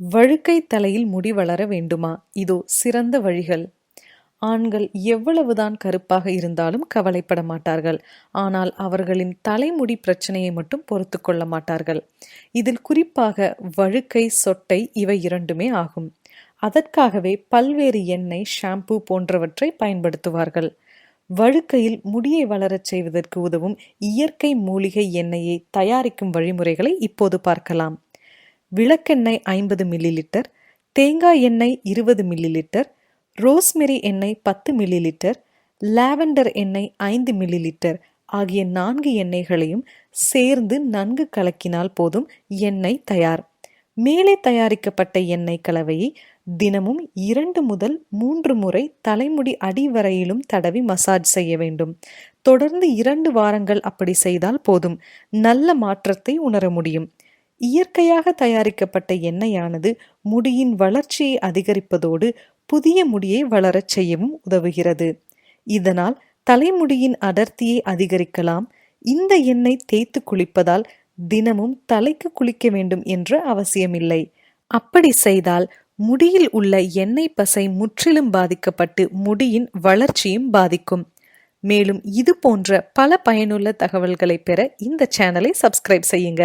வழுக்கை தலையில் முடி வளர வேண்டுமா? இதோ சிறந்த வழிகள். ஆண்கள் எவ்வளவுதான் கருப்பாக இருந்தாலும் கவலைப்பட மாட்டார்கள். ஆனால் அவர்களின் தலைமுடி பிரச்சனையை மட்டும் பொறுத்து கொள்ள மாட்டார்கள். இதில் குறிப்பாக வழுக்கை சொட்டை இவை இரண்டுமே ஆகும். அதற்காகவே பல்வேறு எண்ணெய் ஷாம்பு போன்றவற்றை பயன்படுத்துவார்கள். வழுக்கையில் முடியை வளரச் செய்வதற்கு உதவும் இயற்கை மூலிகை எண்ணெயை தயாரிக்கும் வழிமுறைகளை இப்போது பார்க்கலாம். விளக்கெண்ணெய் ஐம்பது மில்லி லிட்டர் தேங்காய் எண்ணெய் இருபது மில்லி லிட்டர் ரோஸ்மெரி எண்ணெய் பத்து மில்லி லிட்டர் லாவெண்டர் எண்ணெய் ஐந்து மில்லி லிட்டர் ஆகிய நான்கு எண்ணெய்களையும் சேர்ந்து நன்கு கலக்கினால் போதும் எண்ணெய் தயார். மேலே தயாரிக்கப்பட்ட எண்ணெய் கலவையை தினமும் இரண்டு முதல் மூன்று முறை தலைமுடி அடிவரையிலும் தடவி மசாஜ் செய்ய வேண்டும். தொடர்ந்து இரண்டு வாரங்கள் அப்படி செய்தால் போதும். நல்ல மாற்றத்தை உணர முடியும். இயற்கையாக தயாரிக்கப்பட்ட எண்ணெயானது முடியின் வளர்ச்சியை அதிகரிப்பதோடு புதிய முடியை வளரச் செய்யவும் உதவுகிறது. இதனால் தலைமுடியின் அடர்த்தியை அதிகரிக்கலாம். இந்த எண்ணெய் தேய்த்து குளிப்பதால் தினமும் தலைக்கு குளிக்க வேண்டும் என்ற அவசியமில்லை. அப்படி செய்தால் முடியில் உள்ள எண்ணெய் பசை முற்றிலும் பாதிக்கப்பட்டு முடியின் வளர்ச்சியும் பாதிக்கும். மேலும் இது போன்ற பல பயனுள்ள தகவல்களை பெற இந்த சேனலை சப்ஸ்கிரைப் செய்யுங்க.